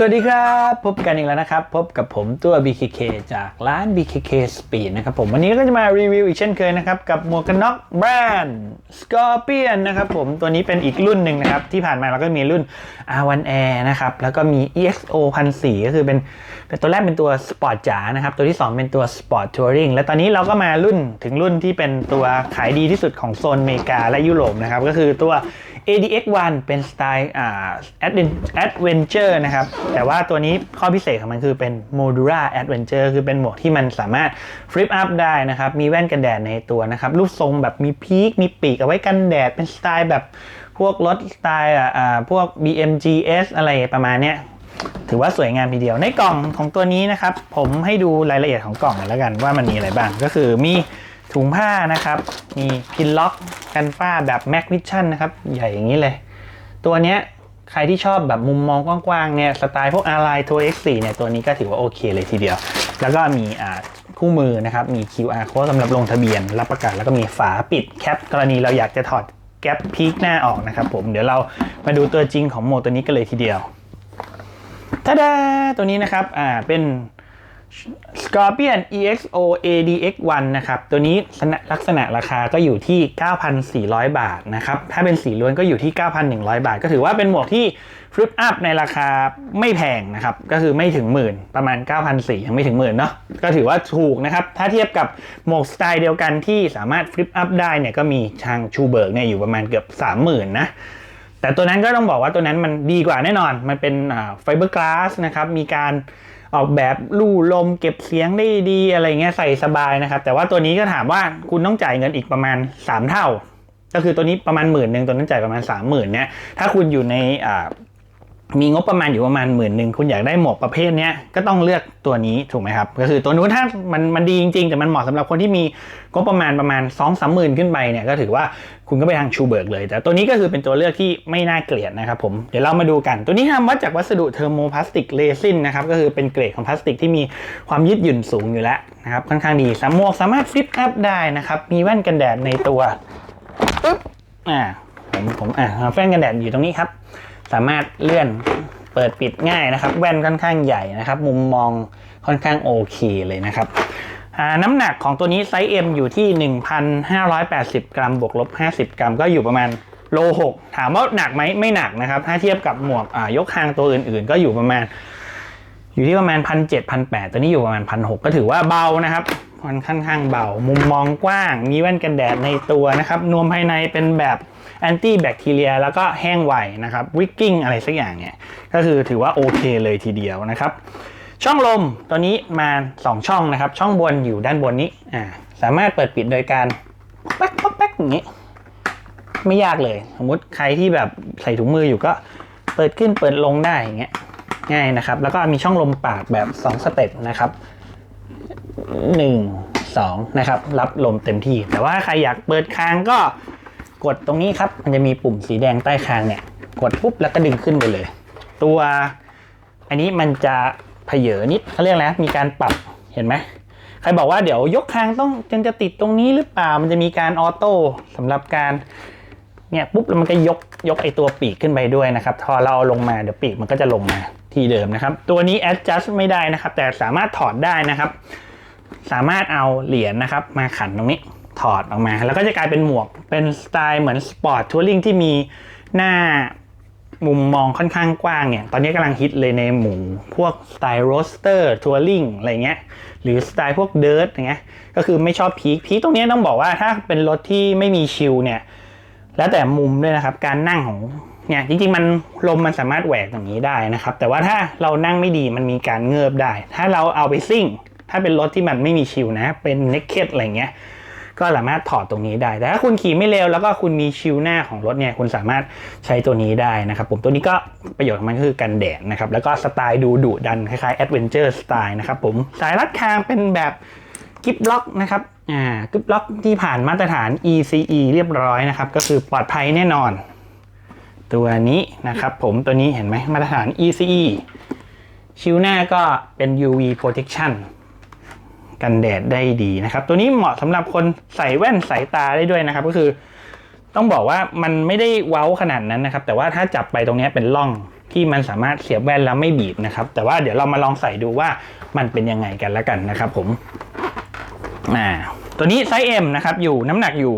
สวัสดีครับ พบกันอีกแล้วนะครับ พบกับผมตัว BKK จากร้าน BKK Speed นะครับผมวันนี้ก็จะมารีวิวอีกเช่นเคยนะครับ กับหมวกกันน็อกแบรนด์ Scorpion นะครับผมตัวนี้เป็นอีกรุ่นหนึ่งนะครับ ที่ผ่านมาเราก็มีรุ่น R1 Air นะครับ แล้วก็มี EXO 1004ก็คือเป็นเป็นตัวแรกเป็นตัวสปอร์ตจ๋านะครับ ตัวที่ 2 เป็นตัว Sport Touring และตอนนี้เราก็มารุ่นถึงรุ่นที่เป็นตัวขายดีที่สุดของโซนอเมริกาและยุโรปนะครับก็คือตัว ADX1 เป็นสไตล์อ่า Adventure นะครับ แต่ว่าตัวนี้ข้อพิเศษของมันคือเป็น Modular Adventure คือเป็นหมวกที่มันสามารถ flip up ได้นะครับ มีแว่นกันแดดในตัวนะครับ รูปทรงแบบมีพีค มีปีกเอาไว้กันแดด เป็นสไตล์แบบพวกรถสไตล์อ่าอ่าพวก BMGS อะไรประมาณเนี้ยถือว่าสวยงามทีเดียวในกล่องของตัวนี้นะครับ ผมให้ดูรายละเอียดของกล่องกันแล้วกันว่ามันมีอะไรบ้างก็คือมี ถุงผ้านะครับ มีพินล็อกกันฝ้าแบบ Mac Vision นนะครับ ใหญ่อย่างนี้เลย ตัวเนี้ยใครที่ชอบแบบมุมมองกว้างๆเนี่ยสไตล์พวก Align Tour X4 เนี่ยตัวนี้ก็ถือว่าโอเคเลยทีเดียว แล้วก็มีอ่าคู่มือนะครับ มี QR code สำหรับลงทะเบียน รับประกันแล้วก็มีฝาปิดแคปกรณีเราอยากจะถอดแก๊ปพีคหน้าออกนะครับผมเดี๋ยวเรามาดูตัวจริงของโมตัวนี้กันเลยทีเดียวทาดาตัวนี้นะครับอ่าเป็น Scorpion EXO ADX1 นะครับ ตัวนี้ลักษณะราคาก็อยู่ที่ 9,400 บาทนะครับ ถ้าเป็นสีล้วนก็อยู่ที่ 9,100 บาท ก็ถือว่าเป็นหมวกที่ฟลิปอัพในราคาไม่แพงนะครับ ก็คือไม่ถึงหมื่นประมาณ 9,400ยังไม่ถึงหมื่นเนาะ ก็ถือว่าถูกนะครับ ถ้าเทียบกับหมวกสไตล์เดียวกันที่สามารถฟลิปอัพได้เนี่ยก็มีทางชูเบิร์กเนี่ยอยู่ประมาณเกือบ 30,000 นะแต่ตัวนั้นก็ต้องบอกว่าตัวนั้นมันดีกว่าแน่นอน มันเป็นไฟเบอร์กลาสนะครับ มีการ ออกแบบลู่ลมเก็บเสียงได้ดีอะไรเงี้ยใส่สบายนะครับ แต่ว่าตัวนี้ก็ถามว่าคุณต้องจ่ายเงินอีกประมาณ 3 เท่า ก็คือตัวนี้ประมาณหมื่นหนึ่งตัวนั้นจ่ายประมาณ 3 0,000เนี่ยถ้าคุณอยู่ใน มีงบประมาณอยู่ประมาณหมื่นหนึ่งคุณอยากได้หมวกประเภทนี้ก็ต้องเลือกตัวนี้ถูกไหมครับก็คือตัวนู้นถ้ามันมันดีจริงๆ แต่มันเหมาะสำหรับคนที่มีงบประมาณประมาณ2องสามหมื่นขึ้นไปเนี่ยก็ถือว่าคุณก็ไปทางชูเบิร์กเลย แต่ตัวนี้ก็คือเป็นตัวเลือกที่ไม่น่าเกลียดนะครับผมเดี๋ยวเรามาดูกัน ตัวนี้ทำมาจากวัสดุเทอร์โมพลาสติกเรซินนะครับก็คือเป็นเกรดของพลาสติกที่มีความยืดหยุ่นสูงอยู่แล้วนะครับค่อนข้างดีสามหมวกสามารถฟลิปอัพได้นะครับมีแว่นกันแดดในตัวปึ๊บอ่าผมผมอ่าแว่นกันแดดอยู่ตรงนี้ครับ สามารถเลื่อนเปิดปิดง่ายนะครับ แว่นค่อนข้างใหญ่นะครับ มุมมองค่อนข้างโอเคเลยนะครับน้ำหนักของตัวนี้ไซส์ M อยู่ที่ 1,580 กรัมบวกลบ50 กรัม ก็อยู่ประมาณโลหกถามว่าหนักไหมไม่หนักนะครับ ถ้าเทียบกับหมวกยกคางตัวอื่นๆ ก็อยู่ประมาณ อยู่ที่ประมาณพันเจ็ดพันแปดตัวนี้อยู่ประมาณพันหกก็ถือว่าเบานะครับ มันค่อนข้างเบา มุมมองกว้าง มีแว่นกันแดดในตัวนะครับ นวมภายในเป็นแบบแอนตี้แบคทีเรียแล้วก็แห้งไวนะครับ วิกกิ้งอะไรสักอย่างเนี่ย ก็คือถือว่าโอเคเลยทีเดียวนะครับ ช่องลมตัวนี้มา 2 ช่องนะครับ ช่องบนอยู่ด้านบนนี้อ่าสามารถเปิดปิดโดยการแป๊กป๊อกแป๊กอย่างนี้ ไม่ยากเลย สมมติใครที่แบบใส่ถุงมืออยู่ก็เปิดขึ้นเปิดลงได้อย่างเงี้ยง่ายนะครับ แล้วก็มีช่องลมปากแบบ 2 สเต็ปนะครับ 1 2 นะครับ รับลมเต็มที่ แต่ว่าใครอยากเปิดคางก็กดตรงนี้ครับ มันจะมีปุ่มสีแดงใต้คางเนี่ย กดปุ๊บแล้วก็ดึงขึ้นไปเลย ตัวอันนี้มันจะเพเยอนิดเขาเรียกอะไรมีการปรับเห็นไหมใครบอกว่าเดี๋ยวยกคางต้องจนจะติดตรงนี้หรือเปล่ามันจะมีการออโต้สำหรับการเนี่ยปุ๊บแล้วมันก็ยกยกไอตัวปีกขึ้นไปด้วยนะครับพอเราเอาลงมาเดี๋ยวปีกมันก็จะลงมาที่เดิมนะครับ ตัวนี้ adjust ไม่ได้นะครับ แต่สามารถถอดได้นะครับ สามารถเอาเหรียญนะครับมาขันตรงนี้ถอดออกมา แล้วก็จะกลายเป็นหมวกเป็นสไตล์เหมือนสปอร์ตทัวริงที่มีหน้ามุมมองค่อนข้างกว้างเนี่ย ตอนนี้กำลังฮิตเลยในหมู่พวกสไตล์โรสเตอร์ทัวริงอะไรเงี้ย หรือสไตล์พวกเดิร์ตอย่างเงี้ย ก็คือไม่ชอบพีคพีคตรงนี้ต้องบอกว่าถ้าเป็นรถที่ไม่มีชิลเนี่ย แล้วแต่มุมด้วยนะครับ การนั่งของเนี่ยจริงๆมันลมมันสามารถแหวกอย่างนี้ได้นะครับ แต่ว่าถ้าเรานั่งไม่ดีมันมีการเงือบได้ ถ้าเราเอาไปซิ่ง ถ้าเป็นรถที่มันไม่มีชิลนะ เป็นเน็กเก็ตอะไรเงี้ย ก็สามารถถอดตรงนี้ได้ แต่ถ้าคุณขี่ไม่เร็วแล้วก็คุณมีชิลหน้าของรถเนี่ย คุณสามารถใช้ตัวนี้ได้นะครับ ผมตัวนี้ก็ประโยชน์ของมันก็คือกันแดดนะครับ แล้วก็สไตล์ดูดุดันคล้ายๆแอดเวนเจอร์สไตล์นะครับผม สายรัดคางเป็นแบบกิฟล็อกนะครับ อ่ากิฟล็อกที่ผ่านมาตรฐาน ECE เรียบร้อยนะครับ ก็คือปลอดภัยแน่นอน ตัวนี้นะครับผมตัวนี้เห็นไหมมาตรฐาน ECE ชิลหน้าก็เป็น UV protection กันแดดได้ดีนะครับ ตัวนี้เหมาะสำหรับคนใส่แว่นสายตาได้ด้วยนะครับ ก็คือต้องบอกว่ามันไม่ได้เว้าขนาดนั้นนะครับ แต่ว่าถ้าจับไปตรงนี้เป็นร่องที่มันสามารถเสียบแว่นแล้วไม่บีบนะครับ แต่ว่าเดี๋ยวเรามาลองใส่ดูว่ามันเป็นยังไงกันแล้วกันนะครับ ผมอ่าตัวนี้ไซส์ M นะครับ อยู่น้ำหนักอยู่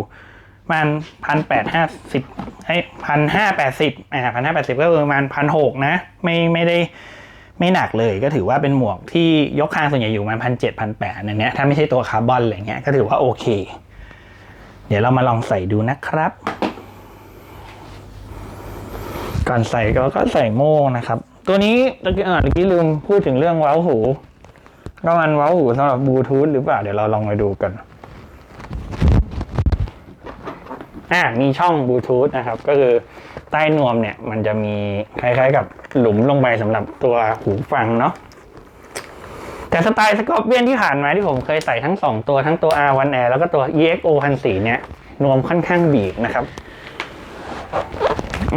มันพันแปดห้าสิบไอ้พันห้าแปดสิบอ่าพันห้าแปดสิบก็ประมาณพันหกนะ ไม่ไม่ได้ ไม่หนักเลยก็ถือว่าเป็นหมวกที่ยกคางส่วนใหญ่อยู่ประมันพันเจ็ดพันแปดอันเนี้ยถ้าไม่ใช่ตัวคาร์บอนอะไรเงี้ยก็ถือว่าโอเค เดี๋ยวเรามาลองใส่ดูนะครับ ก่อนใส่ก็ก็ใส่โม่งนะครับ ตัวนี้ตะกี้อ่าตะกี้ลืมพูดถึงเรื่องเว้าหู ก็มันเว้าหูสำหรับบลูทูธหรือเปล่าเดี๋ยวเราลองมาดูกัน อ่ามีช่องบลูทูธนะครับ ก็คือใต้นวมเนี่ย มันจะมีคล้ายๆ กับหลุมลงไปสำหรับตัวหูฟังเนาะแต่สไตล์สกอร์เปียนที่ผ่านมาที่ผมเคยใส่ทั้ง 2 ตัวทั้งตัว R1 Air แล้วก็ตัว EXO 1004เนี่ย นวมค่อนข้างบีบนะครับ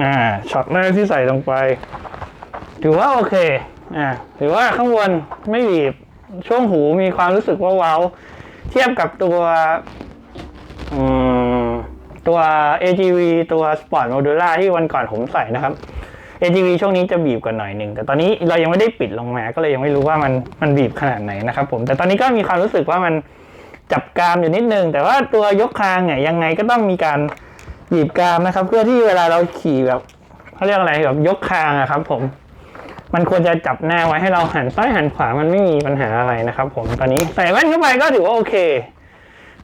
อ่าช็อตแรกที่ใส่ลงไป ถือว่าโอเค อ่าถือว่าข้างบนไม่บีบช่วงหูมีความรู้สึกว่าเว้า เทียบกับตัว อืม ตัว AGV ตัว Sport Modula ที่วันก่อนผมใส่นะครับ AGV ช่วงนี้จะบีบกว่าหน่อยหนึ่งแต่ตอนนี้เรายังไม่ได้ปิดลงมาก็เลยยังไม่รู้ว่ามันมันบีบขนาดไหนนะครับผมแต่ตอนนี้ก็มีความรู้สึกว่ามันจับกรามอยู่นิดนึงแต่ว่าตัวยกคางเนี่ยยังไงก็ต้องมีการบีบกรามนะครับ เพื่อที่เวลาเราขี่แบบเขาเรียกอะไรแบบยกคางอะครับ ผม มันควรจะจับหน้าไว้ให้เราหันซ้ายหันขวามันไม่มีปัญหาอะไรนะครับ ผมตอนนี้ใส่แว่นเข้าไปก็ถือว่าโอเค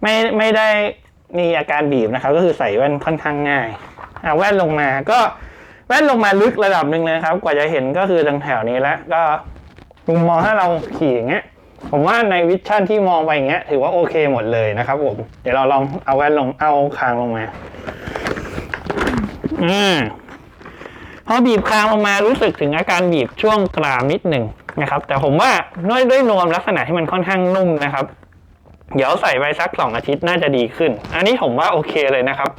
ไม่ไม่ได้ มีอาการบีบนะครับ ก็คือใส่แว่นค่อนข้างง่ายเอาแว่นลงมาก็แว่นลงมาลึกระดับหนึ่งเลยนะครับ กว่าจะเห็นก็คือทางแถวนี้แล้วก็มุมมองถ้าเราขี่อย่างเงี้ย ผมว่าในวิชั่นที่มองไปอย่างเงี้ย ถือว่าโอเคหมดเลยนะครับผมเดี๋ยวเราลองเอาแว่นลงเอาคางลงมาอืมพอบีบคางลงมารู้สึกถึงอาการบีบช่วงกรามนิดหนึ่งนะครับ แต่ผมว่าด้วยด้วยนวมลักษณะที่มันค่อนข้างนุ่มนะครับ เดี๋ยวใส่ไปสักสองอาทิตย์น่าจะดีขึ้น อันนี้ผมว่าโอเคเลยนะครับ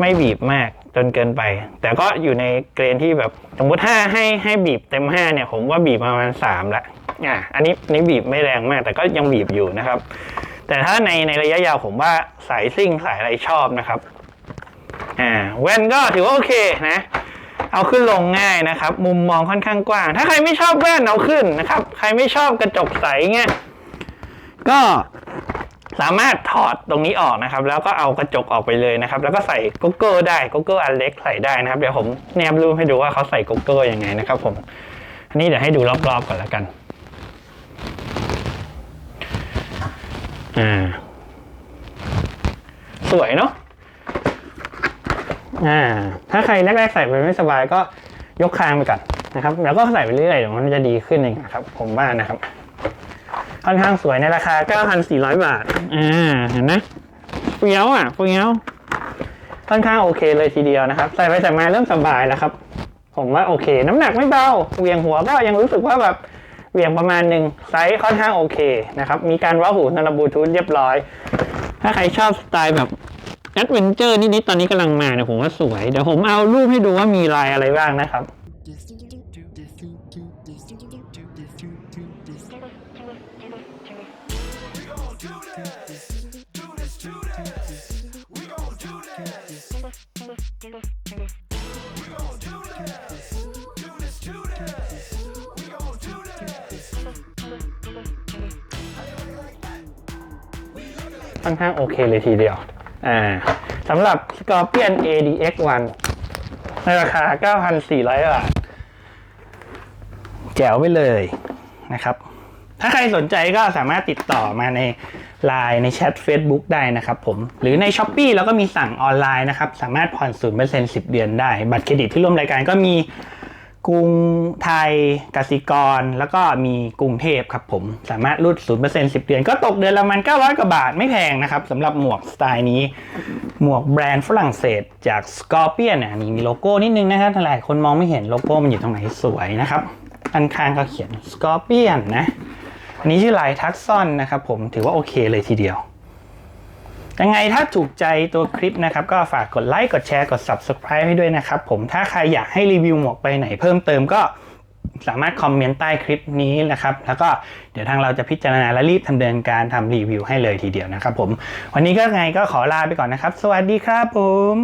ไม่บีบมากจนเกินไป แต่ก็อยู่ในเกรนที่แบบสมมติถ้าให้ให้บีบเต็มห้าเนี่ย ผมว่าบีบประมาณสามละอะอันนี้นี่บีบไม่แรงมาก แต่ก็ยังบีบอยู่นะครับ แต่ถ้าในในระยะยาวผมว่าสายซิ่งสายอะไรชอบนะครับอ่าแว่นก็ถือว่าโอเคนะ เอาขึ้นลงง่ายนะครับ มุมมองค่อนข้างกว้าง ถ้าใครไม่ชอบแว่นเอาขึ้นนะครับ ใครไม่ชอบกระจกใสเงี้ย ก็สามารถถอดตรงนี้ออกนะครับ แล้วก็เอากระจกออกไปเลยนะครับ แล้วก็ใส่โกโก้ได้โกโก้อันเล็กใส่ได้นะครับ เดี๋ยวผมแนบรูปให้ดูว่าเขาใส่โกโก้ยังไงนะครับ ผม อันนี้เดี๋ยวให้ดูรอบๆก่อนแล้วกัน อ่า สวยเนาะ อ่า ถ้าใครแรกๆใส่ไปไม่สบายก็ยกคางไปก่อนนะครับ แล้วก็ใส่ไปเรื่อยๆเดี๋ยวมันจะดีขึ้นเองครับ ผมว่านะครับ ค่อนข้างสวยในราคา 9,400 บาท อ่า เห็นไหมเฟี้ยวอะเฟี้ยวค่อนข้างโอเคเลยทีเดียวนะครับ ใส่ไปใส่มาเริ่มสบายแล้วครับ ผมว่าโอเค น้ำหนักไม่เบาเหวียงหัวก็ยังรู้สึกว่าแบบเหวียงประมาณหนึ่งไซส์ค่อนข้างโอเคนะครับ มีการว้าหูสำหรับบลูทูธเรียบร้อย ถ้าใครชอบสไตล์แบบแอดเวนเจอร์นิดๆตอนนี้กำลังมาเนี่ยผมว่าสวย เดี๋ยวผมเอารูปให้ดูว่ามีลายอะไรบ้างนะครับ ค่อนข้างโอเคเลยทีเดียว อ่าสำหรับ Scorpion ADX1 ในราคา 9,400 บาท แจ๋วไปเลยนะครับ ถ้าใครสนใจก็สามารถติดต่อมาในไลน์ในแชท Facebook ได้นะครับผม หรือใน s h อ p e e แล้วก็มีสั่งออนไลน์นะครับ สามารถผ่อน0% 10เซ็นต์สิเดือนได้ บัตรเครดิตที่ร่วมรายการก็มีกรุงไทยกสิกร แล้วก็มีกรุงเทพครับผม สามารถรูด 0% 10 เดือน ก็ตกเดือนละมัน 900 กว่าบาทไม่แพงนะครับสำหรับหมวกสไตล์นี้ หมวกแบรนด์ฝรั่งเศสจาก Scorpion อะนี่มีโลโก้นิดนึงนะครับหลายคนมองไม่เห็นโลโก้มันอยู่ตรงไหนสวยนะครับอันข้างก็เขียน Scorpion นะ อันนี้ชื่อลายทักซอนนะครับผมถือว่าโอเคเลยทีเดียว ยังไงถ้าถูกใจตัวคลิปนะครับ ก็ฝากกดไลค์กดแชร์กด Subscribe ให้ด้วยนะครับผมถ้าใครอยากให้รีวิวหมวกไปไหนเพิ่มเติมก็สามารถคอมเมนต์ใต้คลิปนี้นะครับ แล้วก็เดี๋ยวทางเราจะพิจารณาและรีบดำเนินการทำรีวิวให้เลยทีเดียวนะครับผม วันนี้ก็ไงก็ขอลาไปก่อนนะครับ สวัสดีครับผม